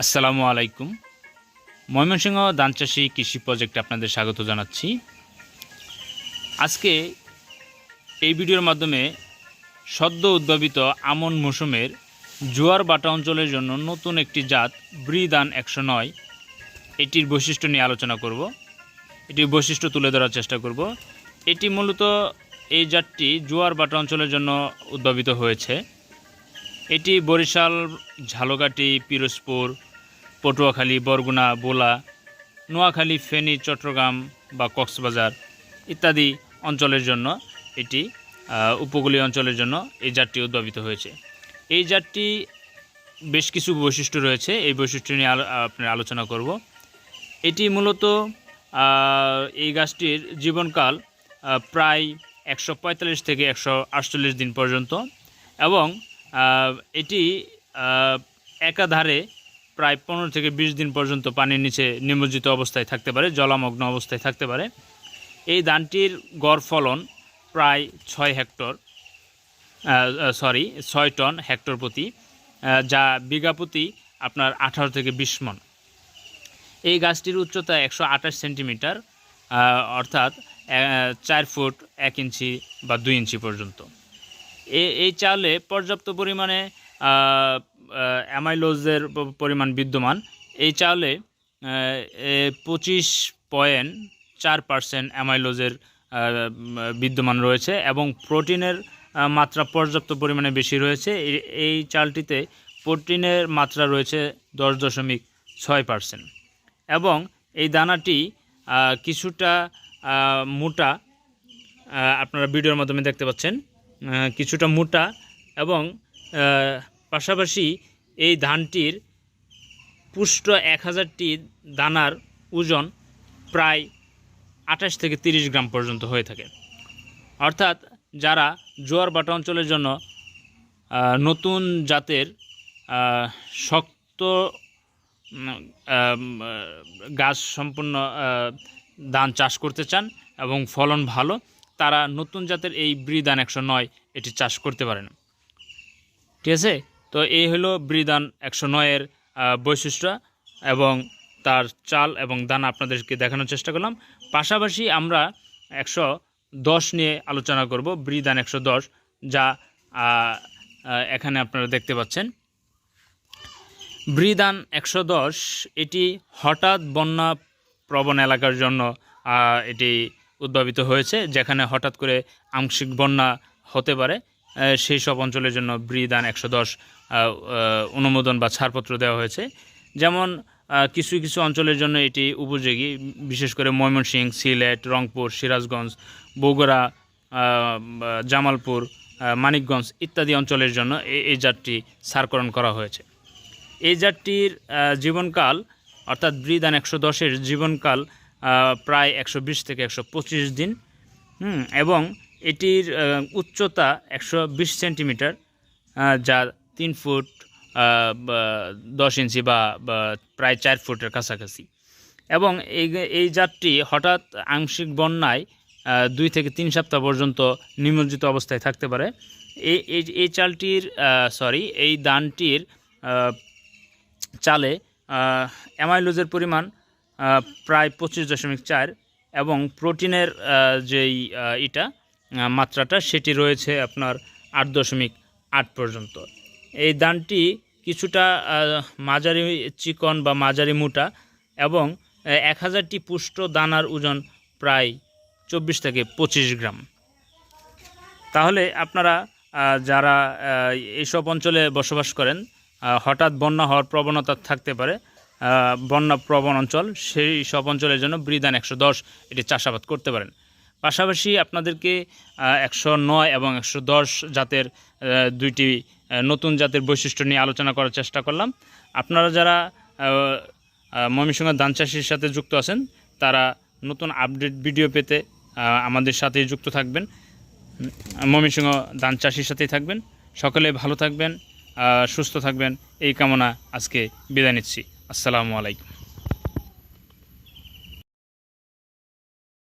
আসসালামু আলাইকুম। ময়মনসিংহ ধান চাষি কৃষি প্রজেক্টে আপনাদের স্বাগত জানাচ্ছি। আজকে এই ভিডিওর মাধ্যমে সদ্য উদ্ভাবিত আমন মৌসুমের জোয়ার বাটা অঞ্চলের জন্য নতুন একটি জাত ব্রিদান একশো নয়, এটির বৈশিষ্ট্য নিয়ে আলোচনা করব। এটির বৈশিষ্ট্য তুলে ধরার চেষ্টা করব। এটি মূলত এই জাতটি জোয়ার বাটা অঞ্চলের জন্য উদ্ভাবিত হয়েছে। এটি বরিশাল, ঝালকাঠি, পিরোজপুর, পটুয়াখালী, বরগুনা, বোলা, নোয়াখালী, ফেনী, চট্টগ্রাম বা কক্সবাজার ইত্যাদি অঞ্চলের জন্য এটি উপকূলীয় অঞ্চলের জন্য এই জাতটি উদ্ভাবিত হয়েছে। এই জাতটি বেশ কিছু বৈশিষ্ট্য রয়েছে, এই বৈশিষ্ট্য নিয়ে আলো- আপনার আলোচনা করব। এটি মূলত এই গাছটির জীবনকাল প্রায় একশো পঁয়তাল্লিশ থেকে একশো আটচল্লিশ দিন পর্যন্ত এবং এটি একাধারে প্রায় পনেরো থেকে বিশ দিন পর্যন্ত পানির নিচে নিমজ্জিত অবস্থায় থাকতে পারে, জলামগ্ন অবস্থায় থাকতে পারে। এই ধানটির গড় ফলন প্রায় ছয় হেক্টর সরি ছয় টন হেক্টর প্রতি যা বিঘা প্রতি আপনার আঠারো থেকে বিশ মন। এই গাছটির উচ্চতা একশো আঠাশ সেন্টিমিটার অর্থাৎ চার ফুট এক ইঞ্চি বা দুই ইঞ্চি পর্যন্ত। এই চালে পর্যাপ্ত পরিমাণে অ্যামাইলোজের পরিমাণ বিদ্যমান। এই চালে পঁচিশ পয়েন্ট চার পার্সেন্ট অ্যামাইলোজের বিদ্যমান রয়েছে এবং প্রোটিনের মাত্রা পর্যাপ্ত পরিমাণে বেশি রয়েছে। এই- চালটিতে প্রোটিনের মাত্রা রয়েছে দশ দশমিক ছয় পার্সেন্ট এবং এই দানাটি কিছুটা মোটা আপনারা ভিডিওর মাধ্যমে দেখতে পাচ্ছেন। কিছুটা মোটা এবং পাশাপাশি এই ধানটির পুষ্ট এক হাজারটি দানার ওজন প্রায় আঠাশ থেকে তিরিশ গ্রাম পর্যন্ত হয়ে থাকে। অর্থাৎ যারা জোয়ার বাটা অঞ্চলের জন্য নতুন জাতের শক্ত গাছ সম্পূর্ণ ধান চাষ করতে চান এবং ফলন ভালো তারা নতুন জাতের এই ব্রিদান একশো নয় এটি চাষ করতে পারেন। ঠিক আছে? তো এই হলো ব্রিদান একশো নয়ের বৈশিষ্ট্য এবং তার চাল এবং দানা আপনাদেরকে দেখানোর চেষ্টা করলাম। পাশাপাশি আমরা একশো দশ নিয়ে আলোচনা করব, ব্রিদান একশো দশ, যা এখানে আপনারা দেখতে পাচ্ছেন। ব্রিদান একশো দশ, এটি হঠাৎ বন্যা প্রবণ এলাকার জন্য এটি উদ্ভাবিত হয়েছে, যেখানে হঠাৎ করে আংশিক বন্যা হতে পারে সেই সব অঞ্চলের জন্য ব্রিদান একশো দশ অনুমোদন বা ছাড়পত্র দেওয়া হয়েছে। যেমন কিছু কিছু অঞ্চলের জন্য এটি উপযোগী, বিশেষ করে ময়মনসিংহ, সিলেট, রংপুর, সিরাজগঞ্জ, বগুড়া জামালপুর মানিকগঞ্জ ইত্যাদি অঞ্চলের জন্য এই- জাতটি সারকরণ করা হয়েছে। এই জাতটির জীবনকাল, অর্থাৎ ব্রিদান একশো দশের জীবনকাল প্রায় একশো বিশ থেকে একশো পঁচিশ দিন। এবং এটির উচ্চতা একশো বিশ সেন্টিমিটার যা তিন ফুট দশ ইঞ্চি বা প্রায় চার ফুটের কাছাকাছি। এবং এই এই জাতটি হঠাৎ আংশিক বন্যায় দুই থেকে তিন সপ্তাহ পর্যন্ত নিমজ্জিত অবস্থায় থাকতে পারে। এই, এই- চালটির সরি এই দানটির চালে অ্যামাইলোজের পরিমাণ প্রায় পঁচিশ দশমিক চার এবং প্রোটিনের যেই আহ, মাত্রাটা সেটি রয়েছে আপনার আট দশমিক আট পর্যন্ত। এই দানটি কিছুটা মাঝারি চিকন বা মাঝারি মোটা এবং এক হাজারটি পুষ্ট দানার ওজন প্রায় চব্বিশ থেকে পঁচিশ গ্রাম। তাহলে আপনারা যারা এইসব অঞ্চলে বসবাস করেন হঠাৎ বন্যা হওয়ার প্রবণতা থাকতে পারে আহ, বন্যা প্রবণ অঞ্চল সেই সব অঞ্চলের জন্য বৃদান একশো দশ এটি চাষাবাদ করতে পারেন। পাশাপাশি আপনাদেরকে একশো নয় এবং একশো দশ জাতের দুইটি নতুন জাতের বৈশিষ্ট্য নিয়ে আলোচনা করার চেষ্টা করলাম। আপনারা যারা ময়মনসিংহ ধান চাষির সাথে যুক্ত আছেন তারা নতুন আপডেট ভিডিও পেতে আমাদের সাথে যুক্ত থাকবেন। ময়মনসিংহ ধান চাষির সাথেই থাকবেন। সকলে ভালো থাকবেন সুস্থ থাকবেন। এই কামনা আজকে বিদায় নিচ্ছি। আসসালামু আলাইকুম।